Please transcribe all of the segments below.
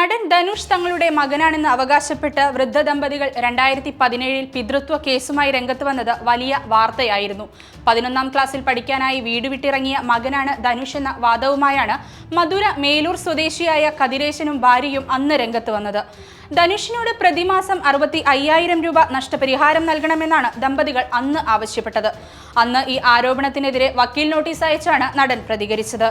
നടൻ ധനുഷ് തങ്ങളുടെ മകനാണെന്ന് അവകാശപ്പെട്ട് വൃദ്ധ ദമ്പതികൾ രണ്ടായിരത്തി പതിനേഴിൽ പിതൃത്വ കേസുമായി രംഗത്ത് വന്നത് വലിയ വാർത്തയായിരുന്നു. പതിനൊന്നാം ക്ലാസ്സിൽ പഠിക്കാനായി വീട് വിട്ടിറങ്ങിയ മകനാണ് ധനുഷ് എന്ന വാദവുമായാണ് മധുര മേലൂർ സ്വദേശിയായ കതിരേശനും ഭാര്യയും അന്ന് രംഗത്ത് വന്നത്. ധനുഷിനോട് പ്രതിമാസം അറുപത്തി അയ്യായിരം രൂപ നഷ്ടപരിഹാരം നൽകണമെന്നാണ് ദമ്പതികൾ അന്ന് ആവശ്യപ്പെട്ടത്. അന്ന് ഈ ആരോപണത്തിനെതിരെ വക്കീൽ നോട്ടീസ് അയച്ചാണ് നടൻ പ്രതികരിച്ചത്.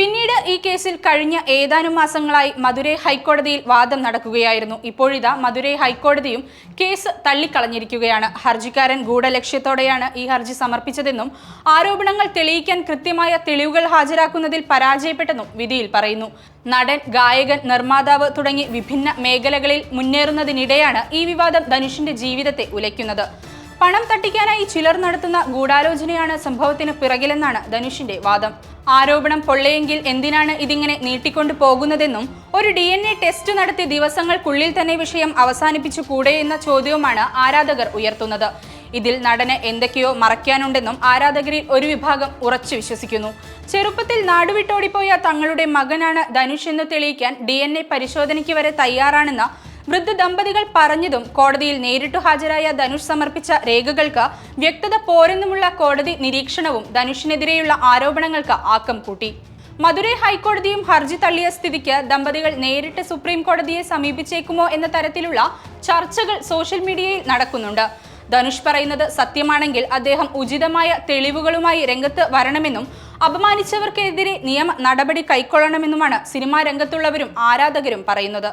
പിന്നീട് ഈ കേസിൽ കഴിഞ്ഞ ഏതാനും മാസങ്ങളായി മധുരൈ ഹൈക്കോടതിയിൽ വാദം നടക്കുകയായിരുന്നു. ഇപ്പോഴിതാ മധുരൈ ഹൈക്കോടതിയും കേസ് തള്ളിക്കളഞ്ഞിരിക്കുകയാണ്. ഹർജിക്കാരൻ ഗൂഢലക്ഷ്യത്തോടെയാണ് ഈ ഹർജി സമർപ്പിച്ചതെന്നും ആരോപണങ്ങൾ തെളിയിക്കാൻ കൃത്യമായ തെളിവുകൾ ഹാജരാക്കുന്നതിൽ പരാജയപ്പെട്ടെന്നും വിധിയിൽ പറയുന്നു. നടൻ ഗായകൻ നിർമ്മാതാവ് തുടങ്ങി വിഭിന്ന മേഖലകളിൽ മുന്നേറുന്നതിനിടെയാണ് ഈ വിവാദം ധനുഷിന്റെ ജീവിതത്തെ ഉലയ്ക്കുന്നത്. പണം തട്ടിക്കാനായി ചിലർ നടത്തുന്ന ഗൂഢാലോചനയാണ് സംഭവത്തിന് പിറകിലെന്നാണ് ധനുഷിന്റെ വാദം. ആരോപണം പൊള്ളയെങ്കിൽ എന്തിനാണ് ഇതിങ്ങനെ നീട്ടിക്കൊണ്ടു പോകുന്നതെന്നും ഒരു ഡി എൻ എ ടെസ്റ്റ് നടത്തി ദിവസങ്ങൾക്കുള്ളിൽ തന്നെ വിഷയം അവസാനിപ്പിച്ചു കൂടെ എന്ന ചോദ്യവുമാണ് ആരാധകർ ഉയർത്തുന്നത്. ഇതിൽ നടന് എന്തൊക്കെയോ മറയ്ക്കാനുണ്ടെന്നും ആരാധകരിൽ ഒരു വിഭാഗം ഉറച്ചു വിശ്വസിക്കുന്നു. ചെറുപ്പത്തിൽ നാടുവിട്ടോടിപ്പോയ തങ്ങളുടെ മകനാണ് ധനുഷ് എന്ന് തെളിയിക്കാൻ ഡി പരിശോധനയ്ക്ക് വരെ തയ്യാറാണെന്ന വൃദ്ധ ദമ്പതികൾ പറഞ്ഞതും കോടതിയിൽ നേരിട്ടു ഹാജരായ ധനുഷ് സമർപ്പിച്ച രേഖകൾക്ക് വ്യക്തത പോരെന്നുമുള്ള കോടതി നിരീക്ഷണവും ധനുഷിനെതിരെയുള്ള ആരോപണങ്ങൾക്ക് ആക്കം കൂട്ടി. മധുരൈ ഹൈക്കോടതിയും ഹർജി തള്ളിയ സ്ഥിതിക്ക് ദമ്പതികൾ നേരിട്ട് സുപ്രീം കോടതിയെ സമീപിച്ചേക്കുമോ എന്ന തരത്തിലുള്ള ചർച്ചകൾ സോഷ്യൽ മീഡിയയിൽ നടക്കുന്നുണ്ട്. ധനുഷ് പറയുന്നത് സത്യമാണെങ്കിൽ അദ്ദേഹം ഉചിതമായ തെളിവുകളുമായി രംഗത്ത് വരണമെന്നും അപമാനിച്ചവർക്കെതിരെ നിയമ നടപടി കൈക്കൊള്ളണമെന്നുമാണ് സിനിമാ രംഗത്തുള്ളവരും ആരാധകരും പറയുന്നത്.